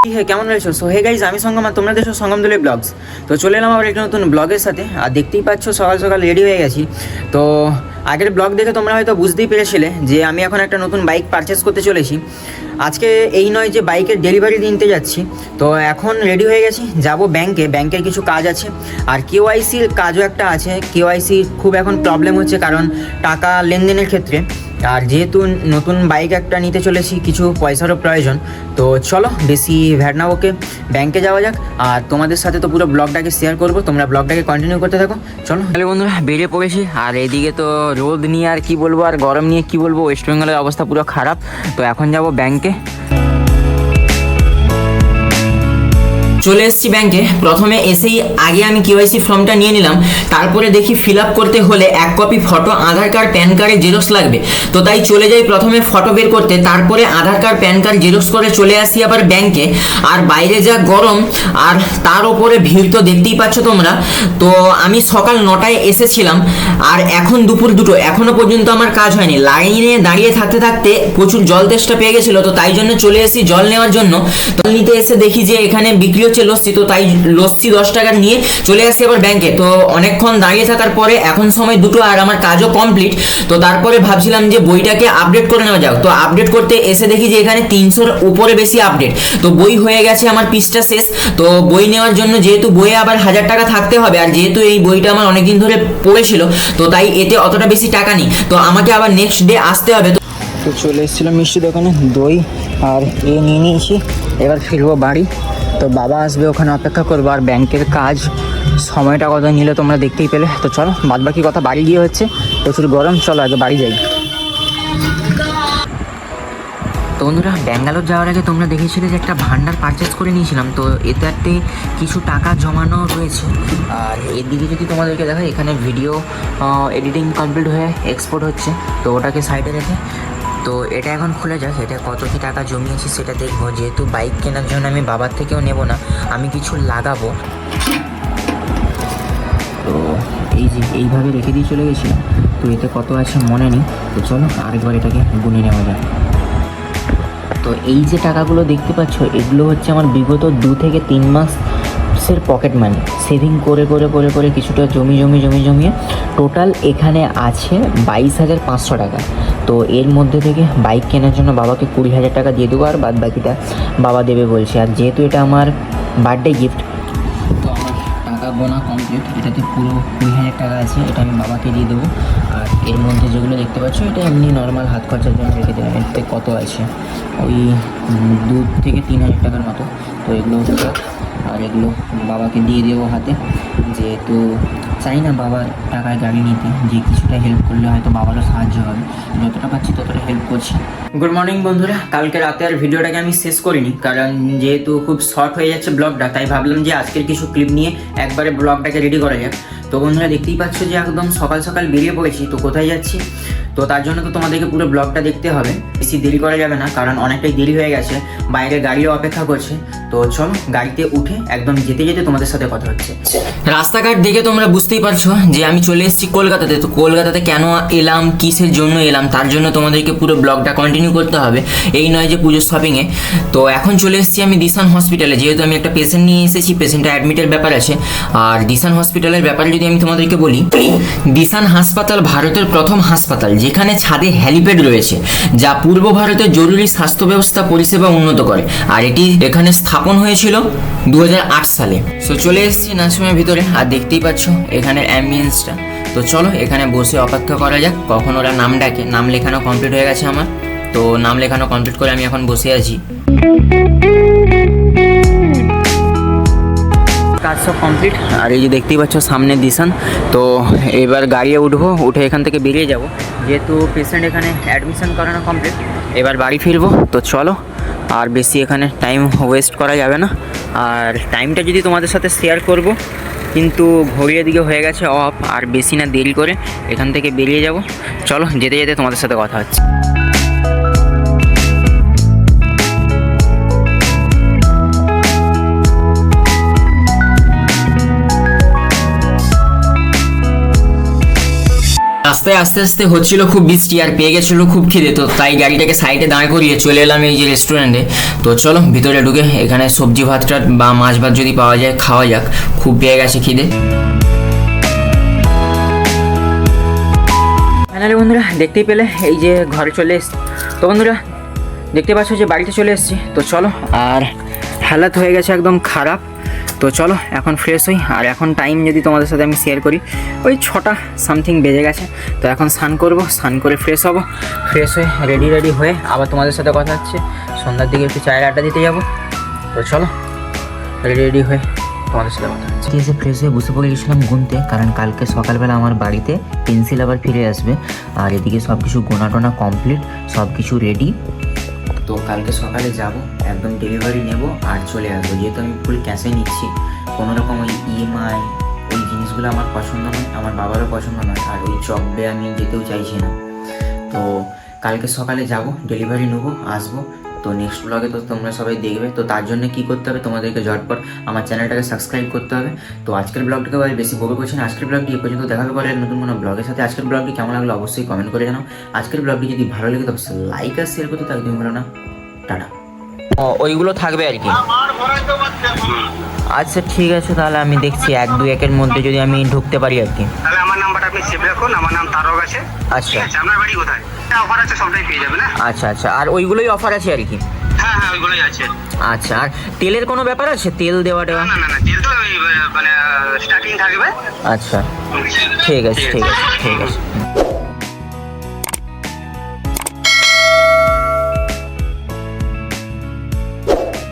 কেমন রয়েছো? So hey guys আমি সঙ্গম আর তোমরা দেখছ সঙ্গম দলের ব্লগস তো চলে এলাম আবার একটা নতুন ব্লগের সাথে। আর দেখতেই পাচ্ছ, সকাল সকাল রেডি হয়ে গেছি। তো, আগের ব্লগ দেখে তোমরা হয়তো বুঝতেই পেরেছিলে যে আমি এখন একটা নতুন বাইক পারচেস করতে চলেছি। আজকে এই নয় যে বাইকের ডেলিভারি দিতে যাচ্ছি। তো, এখন রেডি হয়ে গেছি, যাব ব্যাংকে ব্যাংকের কিছু কাজ আছে। আর কেওয়াইসির কাজও একটা আছে। কেওয়াইসি খুব এখন প্রবলেম হচ্ছে কারণ টাকা লেনদেনের ক্ষেত্রে। আর যেহেতু নতুন বাইক একটা নিতে চলেছি, কিছু পয়সারও প্রয়োজন, তো চলো বেশি ভ্যাট না ওকে। ব্যাংকে যাওয়া যাক, আর তোমাদের সাথে তো পুরো ব্লগটাকে শেয়ার করব, তোমরা ব্লগটাকে কন্টিনিউ করতে থাকো, চলো। তাহলে বন্ধুরা বেড়ে পড়েছি, আর এদিকে তো রোদ নিয়ে আর কি বলব, আর গরম নিয়ে কি বলব ওয়েস্ট বেঙ্গলের অবস্থা পুরো খারাপ, তো এখন যাব ব্যাংকে। চলে এসেছি ব্যাংকে প্রথমে এসেই আগে আমি কেওয়াইসি ফর্মটা নিয়ে নিলাম। তারপরে দেখি ফিল আপ করতে হলে এক copy photo Aadhaar card PAN কার্ডের জেরক্স লাগবে। তো তাই চলে যাই প্রথমে ফটো বের করতে। তারপরে Aadhaar card PAN card xerox করে চলে আসি আবার ব্যাংকে আর বাইরে যা গরম, আর তার ওপরে ভিড় তো দেখতেই পাচ্ছ তোমরা। তো আমি সকাল নটায় এসেছিলাম, আর এখন দুপুর দুটো। এখনও পর্যন্ত আমার কাজ হয়নি। লাইনে দাঁড়িয়ে থাকতে থাকতে প্রচুর জল তেষ্টা পেয়ে গেছিল। তো তাই জন্য চলে এসেছি জল নেওয়ার জন্য। তো নিতে এসে দেখি যে এখানে বিক্রি হচ্ছে লস্যি তো তাই লস্যি দশ টাকা নিয়ে চলে আসি আবার ব্যাংকে তো অনেকক্ষণ দাঁড়িয়ে থাকার পরে এখন সময় দুটো আর আমার কাজও কমপ্লিট তো তারপরে ভাবছিলাম যে বইটাকে আপডেট করে নেওয়া যাক। তো আপডেট করতে এসে দেখি যে এখানে তিনশোর উপরে বেশি আপডেট তো বই হয়ে গেছে আমার পিসটা শেষ। তো বই নেওয়ার জন্য যেহেতু বইয়ে আবার হাজার টাকা থাকতে হবে, আর যেহেতু এই বইটা আমার অনেকদিন ধরে পড়েছিল, তো তাই এতে অতটা বেশি টাকা নেই। তো আমাকে আবার নেক্সট ডে আসতে হবে। তো চলে এসেছিলাম মিষ্টি দোকানে দই, আর এ নিয়ে নিয়েছি। এবার ফিরবো বাড়ি। তো বাবা আসবে, ওখানে অপেক্ষা করব। আর ব্যাংকের কাজ, সময়টা কত নিলে তোমরা দেখতেই পেলে। তো চলো বাদ বাকি কথা বাড়ি গিয়ে হচ্ছে। প্রচুর গরম, চলো আগে বাড়ি যাই। তো বন্ধুরা, ব্যাঙ্গালোর যাওয়ার আগে তোমরা দেখেছিলে যে একটা ভান্ডার পারচেস করে নিয়েছিলাম। তো এটাতে কিছু টাকা জমানো রয়েছে। আর এদিকে যদি তোমাদেরকে দেখায় এখানে ভিডিও এডিটিং কমপ্লিট হয়ে এক্সপোর্ট হচ্ছে। তো ওটাকে সাইডে রেখে তো এটা এখন খুলে যাক, এটা কত কি টাকা জমিয়েছি সেটা দেখব। যেহেতু বাইক কেনার জন্য আমি বাবার থেকেও নেব না, আমি কিছু লাগাবো। তো এই যে এইভাবে রেখে দিয়ে চলে গেছিলাম তো এতে কত আছে মনে নেই। তো চলো আরেকবার এটাকে গুনে নেওয়া যায় তো এই যে টাকাগুলো দেখতে পাচ্ছ, এগুলো হচ্ছে আমার বিগত দু থেকে তিন মাসের পকেট মানি। সেভিং করে করে করে করে কিছুটা জমি জমি জমি, জমিয়ে টোটাল এখানে আছে বাইশ হাজার পাঁচশো টাকা। তো এর মধ্যে থেকে বাইক কেনার জন্য বাবাকে কুড়ি হাজার টাকা দিয়ে দেবো আর বাদ বাকিটা বাবা দেবে বলছে। আর যেহেতু এটা আমার বার্থডে গিফট তো আমার টাকা গোনা কমপ্লিট এটাতে পুরো কুড়ি হাজার টাকা আছে, এটা আমি বাবাকে দিয়ে দেবো। আর এর মধ্যে যেগুলো দেখতে পাচ্ছ, এটা এমনি নর্মাল হাত খরচার জন্য রেখে দেবেন এতে কত আছে? ওই দু থেকে তিন হাজার টাকার মতো। তো এগুলো। আর এগুলো বাবাকে দিয়ে দেবো হাতে। যেহেতু চাই না বাবার টাকায় গাড়ি নিতে, যে কিছুটা হেল্প করলে হয়তো বাবারও সাহায্য হবে। যতটা পাচ্ছি ততটা হেল্প করছি। গুড মর্নিং বন্ধুরা, কালকে রাতে আর ভিডিওটাকে আমি শেষ করিনি, কারণ যেহেতু খুব শর্ট হয়ে যাচ্ছে ব্লগটা তাই ভাবলাম যে আজকের কিছু ক্লিপ নিয়ে একবারে ব্লগটাকে রেডি করা যাক। তো বন্ধুরা দেখতেই পাচ্ছ যে একদম সকাল সকাল বেরিয়ে পড়েছি, তো কোথায় যাচ্ছি? তো তার জন্য তো তোমাদেরকে পুরো ব্লগটা দেখতে হবে। বেশি দেরি করা যাবে না, কারণ অনেকটাই দেরি হয়ে গেছে। বাইরে গাড়িও অপেক্ষা করছে। তো চলো, গাড়িতে উঠে একদম যেতে যেতে তোমাদের সাথে কথা হচ্ছে। রাস্তাঘাট দেখে তোমরা বুঝতেই পারছ যে আমি চলে এসেছি কলকাতাতে। তো কলকাতাতে কেন এলাম, কিসের জন্য এলাম, তার জন্য তোমাদেরকে পুরো ব্লগটা কন্টিনিউ করতে হবে। এই নয় যে পুজোর শপিংয়ে তো এখন চলে এসেছি আমি দিশান হসপিটালে যেহেতু আমি একটা পেশেন্ট নিয়ে এসেছি পেশেন্টটা অ্যাডমিটের ব্যাপার আছে। আর দিশান হসপিটালের ব্যাপারে যদি আমি তোমাদেরকে বলি, দিশান হাসপাতাল ভারতের প্রথম হাসপাতাল যেখানে ছাদে হ্যালিপ্যাড রয়েছে যা পূর্ব ভারতের জরুরি স্বাস্থ্য ব্যবস্থা পরিষেবা উন্নত করে। আর এটি এখানে স্থাপন হয়েছিল দু হাজার আট সালে। সো চলে এসেছি নার্সিংহোমের ভিতরে আর দেখতেই পাচ্ছ এখানের অ্যাম্বিয়েন্সটা তো চলো এখানে বসে অপেক্ষা করা যাক কখন ওরা নাম ডাকে। নাম লেখানো কমপ্লিট হয়ে গেছে আমার। তো নাম লেখানো কমপ্লিট করে আমি এখন বসে আছি। কাজ সব কমপ্লিট আর এই যে দেখতেই পাচ্ছ সামনে দিশান। তো এবার গাড়িয়ে উঠবো উঠে এখান থেকে বেরিয়ে যাব। যেহেতু পেশেন্ট এখানে অ্যাডমিশন করানো কমপ্লিট এবার বাড়ি ফিরবো। তো চলো, আর বেশি এখানে টাইম ওয়েস্ট করা যাবে না। আর টাইমটা যদি তোমাদের সাথে শেয়ার করব, কিন্তু ঘড়িয়ে দিকে হয়ে গেছে অফ আর বেশি না দেরি করে এখান থেকে বেরিয়ে যাব। চলো, যেতে যেতে তোমাদের সাথে কথা হচ্ছে। রাস্তায় আস্তে আস্তে হচ্ছিল খুব বৃষ্টি আর পেয়ে গেছিল খুব খিদে। তো তাই গাড়িটাকে সাইডে দাঁড় করিয়ে চলে এলাম এই যে রেস্টুরেন্টে। তো চলো, ভিতরে ঢুকে এখানে সবজি ভাতটা বা মাছ ভাত যদি পাওয়া যায় খাওয়া যাক। খুব পেয়ে গেছে খিদে। ফাইনালি বন্ধুরা, দেখতেই পেলে এই যে ঘরে চলে এসছি। তো বন্ধুরা, দেখতে পাচ্ছ যে বাড়িতে চলে এসেছি। তো চলো, আর হালাত হয়ে গেছে একদম খারাপ। তো চলো, এখন ফ্রেশ হই। আর এখন টাইম যদি তোমাদের সাথে আমি শেয়ার করি, ওই ছটা সামথিং বেজে গেছে। তো এখন স্নান করব, স্নান করে ফ্রেশ হব। ফ্রেশ হয়ে রেডি রেডি হয়ে আবার তোমাদের সাথে কথা হচ্ছে। সন্ধ্যার দিকে একটু চায়ের আড্ডা দিতে যাব। তো চলো রেডি রেডি হয়ে তোমাদের সাথে কথা হচ্ছে। এসে ফ্রেশ হয়ে বসে পড়ে গেছিলাম গুনতে কারণ কালকে সকালবেলা আমার বাড়িতে পেন্সিল আবার ফিরে আসবে। আর এদিকে সব কিছু গোনা টোনা কমপ্লিট সব কিছু রেডি তো কালকে সকালে যাব, একদম ডেলিভারি নেব আর চলে আসব। যেহেতু আমি ফুল ক্যাশে নিচ্ছি, কোনো রকম ওই ইএমআই ওই জিনিসগুলো আমার পছন্দ নয়, আমার বাবারও পছন্দ নয়, আর ওই চকবে আমি যেতেও চাইছি না। তো কালকে সকালে যাব ডেলিভারি নেব, আসব তো নেক্সট ব্লগে তো তোমরা সবাই দেখবে তো তার জন্য কি করতে হবে তোমাদেরকে ঝটপট আমার চ্যানেলটাকে সাবস্ক্রাইব করতে হবে। তো আজকের ব্লগটাকে আর বেশি বড় করছি না আজকের ব্লগটি এ পর্যন্ত দেখা হবে পরে নতুন কোনো ব্লগের সাথে। আজকের ব্লগটি কেমন লাগল অবশ্যই কমেন্ট করে জানাও। আজকের ব্লগটি যদি ভালো লাগে তো অবশ্যই লাইক আর শেয়ার করতে তো একদম ভালো না। টাটা। ও ওইগুলো থাকবে আর কি। আচ্ছা ঠিক আছে তাহলে আমি দেখছি এক দু একের মধ্যে যদি আমি ঢুকতে পারি আর কি। তাহলে আমার নাম্বারটা আপনি সেভ রাখুন আমার নাম তারক আছে। আচ্ছা। আপনার বাড়ি কোথায়? অফার আছে সবটাই পেয়ে হ্যাঁ আচ্ছা আচ্ছা। আর ওইগুলোই অফার আছে আর কি? হ্যাঁ হ্যাঁ ওইগুলোই আছে। আচ্ছা আর তেলের কোনো ব্যাপার আছে? তেল দেওয়া দেওয়া? না না না তেল তো মানে স্টার্টিং থাকবে। আচ্ছা। ঠিক আছে ঠিক আছে ঠিক আছে।